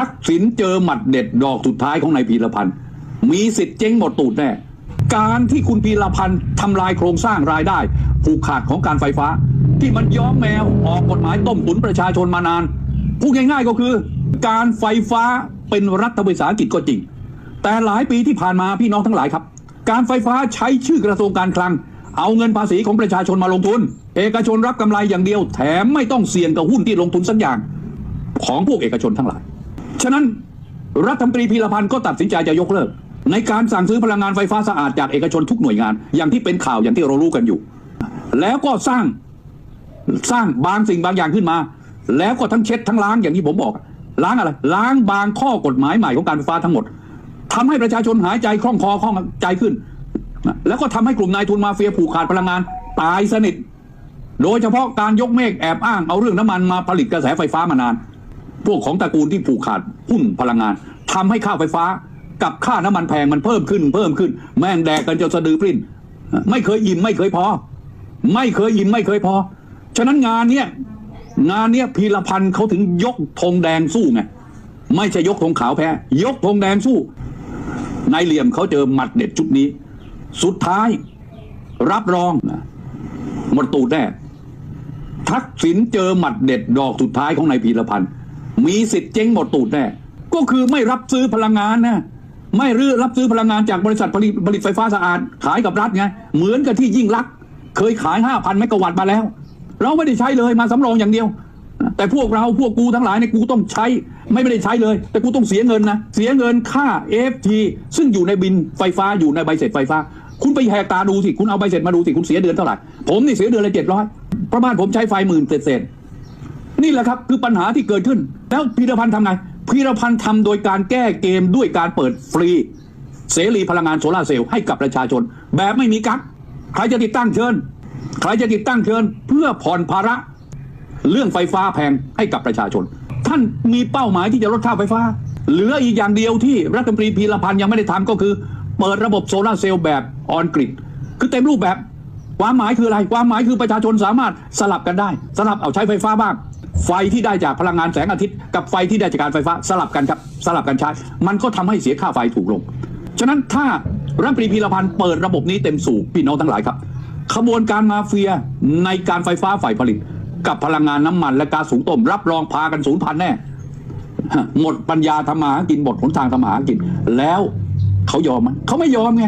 ทักษิณเจอหมัดเด็ดดอกสุดท้ายของนายพีรพันธ์มีสิทธิ์เจ๊งหมดตูดแน่การที่คุณพีรพันธ์ทำลายโครงสร้างรายได้ผูกขาดของการไฟฟ้า ที่มันย้อมแมวออกกฎหมายต้มตุนประชาชนมานานพูดง่ายๆก็คือ การไฟฟ้าเป็นรัฐวิสาหกิจก็จริง แต่หลายปีที่ผ่านมาพี่น้องทั้งหลายครับ การไฟฟ้าใช้ชื่อกระทรวงการคลัง เอาเงินภาษีของประชาชนมาลงทุน เอกชนรับกำไรอย่างเดียว แถมไม่ต้องเสี่ยงกับหุ้นที่ลงทุนสักอย่าง ของพวกเอกชนทั้งหลาย ฉะนั้นรัฐมนตรีพีรพันธ์ก็ตัดสินใจจะยกเลิก ในการสั่งซื้อพลังงานไฟฟ้าสะอาดจากเอกชนทุกหน่วยงาน อย่างที่เป็นข่าวอย่างที่เรารู้กันอยู่ แล้วก็สร้างสร้างบางสิ่งบางอย่างขึ้นมา แล้วก็ทั้งเช็ดทั้งล้างอย่างที่ผมบอก ล้างอะไรล้างบางข้อกฎหมายใหม่ของการไฟฟ้าทั้งหมดทำให้ประชาชนหายใจคล่องคอคล่องใจขึ้น แล้วก็ทำให้กลุ่มนายทุนมาเฟียผูกขาดพลังงาน ตายสนิทโดยเฉพาะการยกเมฆแอบอ้างเอาเรื่องน้ำมันมาผลิตกระแสไฟฟ้ามานาน พวกของตระกูลที่ผูกขาดหุ้นพลังงานทำให้ค่าไฟฟ้ากับค่าน้ำมันแพงมันเพิ่มขึ้น เพิ่มขึ้น แม่งแดกกันจนสะดือปริ้นไม่เคยอิ่มไม่เคยพอ ไม่เคยอิ่มไม่เคยพอ ฉะนั้นงานเนี้ยงานเนี้ยพีรพันธ์เขาถึงยกธงแดงสู้ไงไม่ใช่ยกธงขาวแพ้ ยกธงแดงสู้นายเหลี่ยมเขาเจอหมัดเด็ดชุดนี้ สุดท้าย รับรองหมดตูดแน่ทักษิณเจอหมัดเด็ดดอกสุดท้ายของนายพีรพันธ์ มีสิทธิ์เจ๊งหมดตูดแน่ก็คือไม่รับซื้อพลังงานนะไม่รื้อรับซื้อพลังงานจากบริษัทผลิตผลิตไฟฟ้าสะอาด ขายกับรัฐไงเหมือนกับที่ยิ่งรักษ์เคยขายห้าพันเมกะวัตต์มาแล้ว เราไม่ได้ใช้เลยมาสำรองอย่างเดียว แต่พวกเราพวกกูทั้งหลายเนี่ยกูต้องใช้ไม่ไม่ได้ใช้เลย แต่กูต้องเสียเงินนะเสียเงินค่า FT ซึ่งอยู่ในบินไฟฟ้าอยู่ในใบเสร็จไฟฟ้า คุณไปแหกตาดูสิคุณเอาใบเสร็จมาดูสิคุณเสียเดือนเท่าไหร่ผมนี่เสียเดือนละเจ็ดร้อยเพระบ้านผมใช้ไฟหมื่นเศษ นี่แหละครับคือปัญหาที่เกิดขึ้น แล้วพีรพันธ์ทำไงพีรพันธ์ทำโดยการแก้เกมด้วยการเปิดฟรี เสรีพลังงานโซลาเซลล์ให้กับประชาชน แบบไม่มีกั๊กใครจะติดตั้งเชิญ ใครจะติดตั้งเชิญ เพื่อผ่อนภาระ เรื่องไฟฟ้าแพงให้กับประชาชน ท่านมีเป้าหมายที่จะลดค่าไฟฟ้า เหลืออีกอย่างเดียวที่รัฐมนตรีพีรพันธ์ยังไม่ได้ทำก็คือ เปิดระบบโซลาเซลล์แบบออนกริดคือเต็มรูปแบบความหมายคืออะไร ความหมายคือประชาชนสามารถสลับกันได้ สลับเอาใช้ไฟฟ้าบ้าง ไฟที่ได้จากพลังงานแสงอาทิตย์ กับไฟที่ได้จากการไฟฟ้าสลับกันครับสลับกันใช้ มันก็ทำให้เสียค่าไฟถูกลง ฉะนั้นถ้ารัฐมนตรีพีรพันธ์เปิดระบบนี้เต็มสูบพี่น้องทั้งหลายครับ ขบวนการมาเฟียในการไฟฟ้าฝ่ายผลิต กับพลังงานน้ำมันและกาซสูงต้มรับรองพากันสูญพันธุ์แน่ หมดปัญญาทำมาหากินหมดหนทางทำมาหากิน แล้วเขายอมไหมเขาไม่ยอมไง